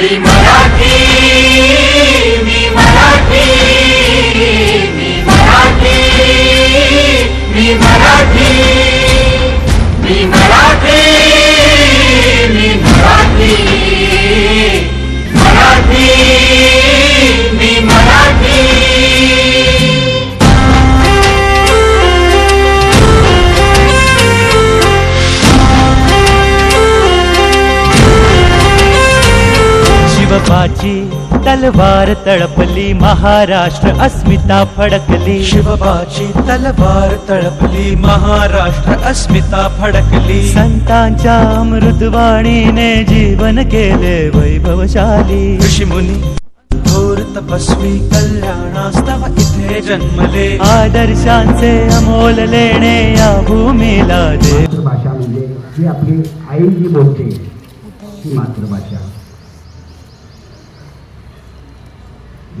मी मराठी तलवार तळपली महाराष्ट्र अस्मिता फडकली. शिवबाची तलवार तळपली महाराष्ट्र अस्मिता फडकली. संतांच्या अमृतवाणीने जीवन केले वैभवशाली. ऋषीमुनी तपस्वी कल्याणास्तव इथे जन्मले. आदर्शांचे अमोल लेणे या भूमीला दे. मातृभाषा म्हणजे जी आपली आई जी बोलते ती मातृभाषा.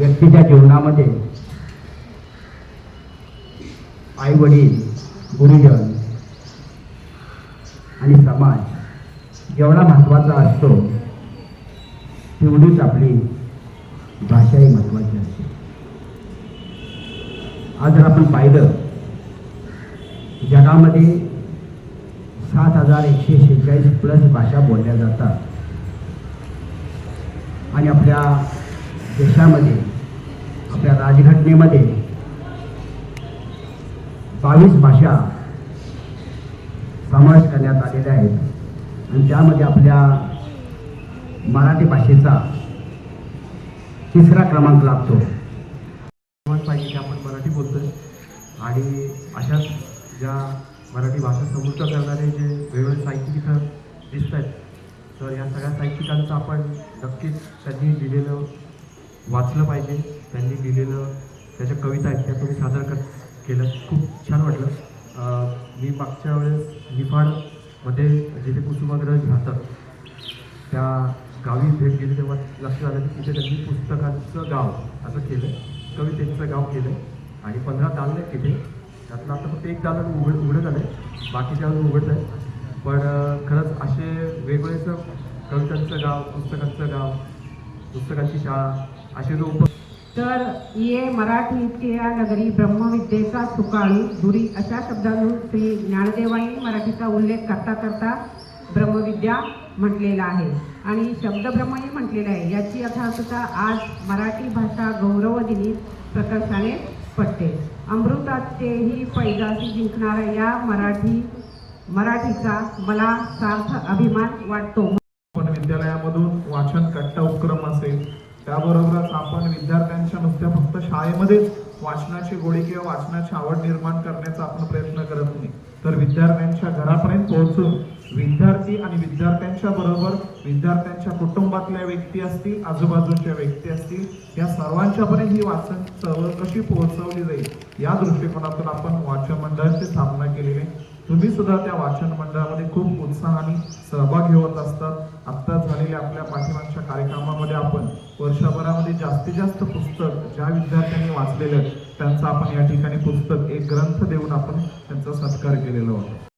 व्यक्तीच्या जीवनामध्ये आई वडील गुरुजन आणि समाज जेवढा महत्त्वाचा असतो तेवढीच आपली भाषाही महत्त्वाची असते. आज जर आपण पाहिलं जगामध्ये सात हजार एकशे शेहेचाळीस प्लस भाषा बोलल्या जातात. आणि आपल्या देशामध्ये आपल्या राजघटनेमध्ये बावीस भाषा समावेश करण्यात आलेल्या आहेत. आणि त्यामध्ये आपल्या मराठी भाषेचा तिसरा क्रमांक लागतो. पाहिजे की आपण मराठी बोलतोय. आणि अशाच ज्या मराठी भाषा समृद्ध करणारे जे वेगवेगळे साहित्यिक इथं दिसत आहेत तर या सगळ्या साहित्यिकांचं आपण नक्कीच त्यांनी लिहिलेलं वाचलं पाहिजे. त्यांनी लिहिलेलं त्याच्या कविता आहेत त्या तुम्ही सादर कर केलं. खूप छान वाटलं. मी मागच्या वेळेस निफाडमध्ये जिथे कुसुमाग्रज राहतात त्या गावी भेट गेली तेव्हा लक्षात आलं की तिथे त्यांनी पुस्तकांचं गाव असं केलं कवितेचं गाव केलं आणि पंधरा दालन आहेत तिथे. त्यातलं आता फक्त एक दालन उघड उघडत आलं आहे बाकीच्या उघडत आहे पण खरंच असे वेगवेगळेच कवितांचं गाव पुस्तकांचं गाव पुस्तकांची शाळा असे जो उप तर ये मराठीच्या नगरी ब्रह्मविद्येचा सुकाळू धुरी अशा शब्दांतून श्री ज्ञानदेवांनी मराठीचा उल्लेख करता करता ब्रह्मविद्या म्हटलेला आहे. आणि शब्दब्रह्मही म्हटलेला आहे. याची यथार्थता आज मराठी भाषा गौरव दिनी प्रकर्षाने पडते. अमृताचेही पैजाशी जिंकणाऱ्या या मराठी मराठीचा मला सार्थ अभिमान वाटतो. आपण विद्यालयामधून वाचन कट्टा त्याबरोबरच आपण विद्यार्थ्यांच्या नुसत्या फक्त शाळेमध्येच वाचनाची गोडी किंवा वाचनाची आवड निर्माण करण्याचा आपण प्रयत्न करत नाही. तर विद्यार्थ्यांच्या घरापर्यंत पोहोचून विद्यार्थी आणि विद्यार्थ्यांच्या बरोबर विद्यार्थ्यांच्या कुटुंबातल्या व्यक्ती असतील आजूबाजूच्या व्यक्ती असतील या सर्वांच्यापर्यंत ही वाचन चळवळ कशी पोहोचवली जाईल या दृष्टिकोनातून आपण वाचन मंडळाची स्थापना केलेली आहे. तुम्ही सुद्धा त्या वाचन मंडळामध्ये खूप उत्साहाने सहभाग होत असतात. आत्ता झालेल्या आपल्या पाठीमागच्या कार्यक्रमामध्ये आपण वर्षभरामध्ये जास्तीत जास्त पुस्तक ज्या विद्यार्थ्यांनी वाचलेलं आहे, त्यांचं आपण या ठिकाणी पुस्तक एक ग्रंथ देऊन आपण त्यांचा सत्कार केलेला होता.